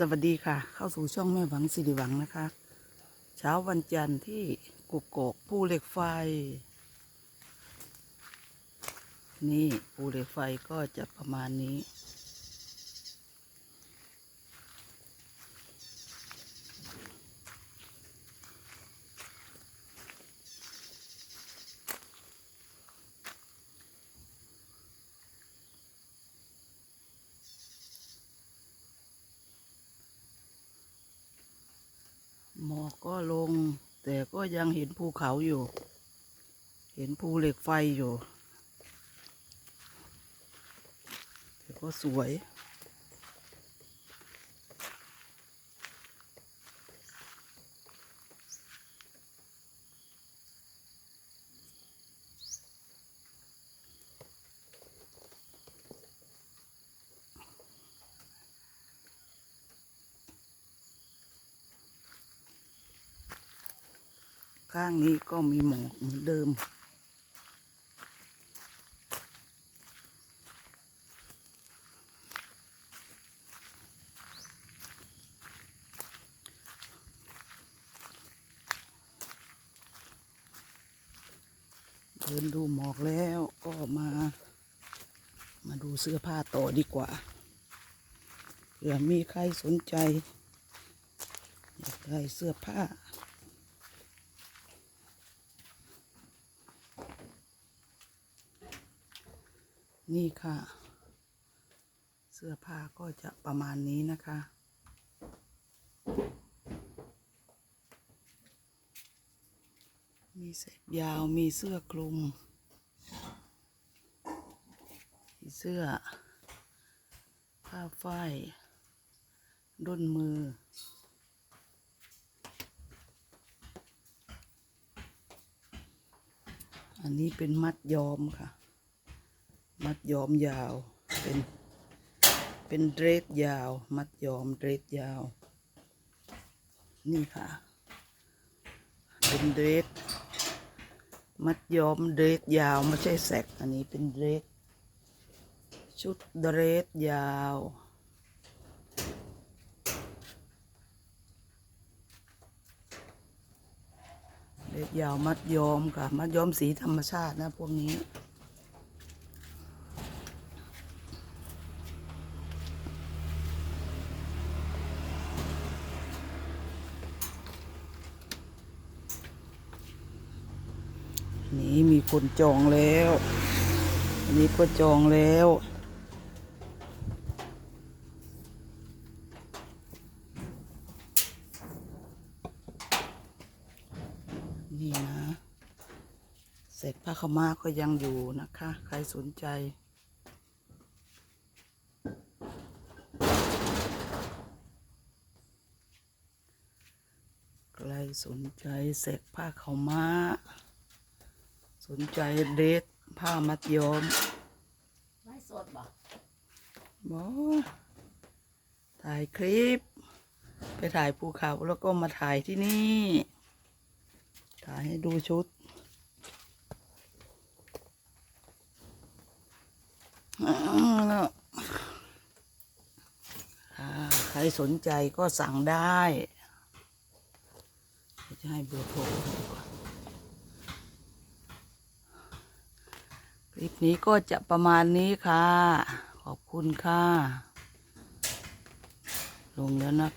สวัสดีค่ะ เข้าสู่ช่องแม่หวังสิริหวังนะคะ เช้าวันจันทร์ที่กุกโกกภูเหล็กไฟ นี่ภูเหล็กไฟก็จะประมาณนี้ หมอกก็ลง แต่ก็ยังเห็นภูเขาอยู่ เห็นภูเหล็กไฟอยู่ แต่ก็สวย ข้างนี้ก็มีหมอกเหมือนเดิม เดินดูหมอกแล้วก็มา มาดูเสื้อผ้าต่อดีกว่าเผื่อมีใครสนใจอยากได้เสื้อผ้า นี่ค่ะ เสื้อผ้าก็จะประมาณนี้นะคะ มีเส้ยาวมีเสื้อคลุมมีเสื้อ ผ้าฝ้ายด้นมือ อันนี้เป็นมัดยอมค่ะ มัดย้อมยาว เป็นเป็นเดรสยาว มัดย้อมเดรสยาว นี่ค่ะ เป็นเดรสมัดย้อมเดรสยาวไม่ใช่แสกอันนี้เป็นเดรสชุดเดรสยาวเดรสยาวมัดย้อมค่ะ มัดย้อมสีธรรมชาตินะพวกนี้ นี่มีคนจองแล้วอันนี้ก็จองแล้วนี่นะเสร็จผ้าขม้าก็ยังอยู่นะคะ ใครสนใจ ใครสนใจเสร็จผ้าขาวม้า สนใจเดทผ้ามัดย้อมไม่สดบ่บอถ่ายคลิป ไปถ่ายภูเขาแล้วก็มาถ่ายที่นี่ ถ่ายให้ดูชุดอ่าแล้วอ่าใครสนใจก็สั่งได้เดี๋ยวจะให้เบอร์โทรดีกว่า คลิปนี้ก็จะประมาณนี้ค่ะ ขอบคุณค่ะ ลงแล้วนะค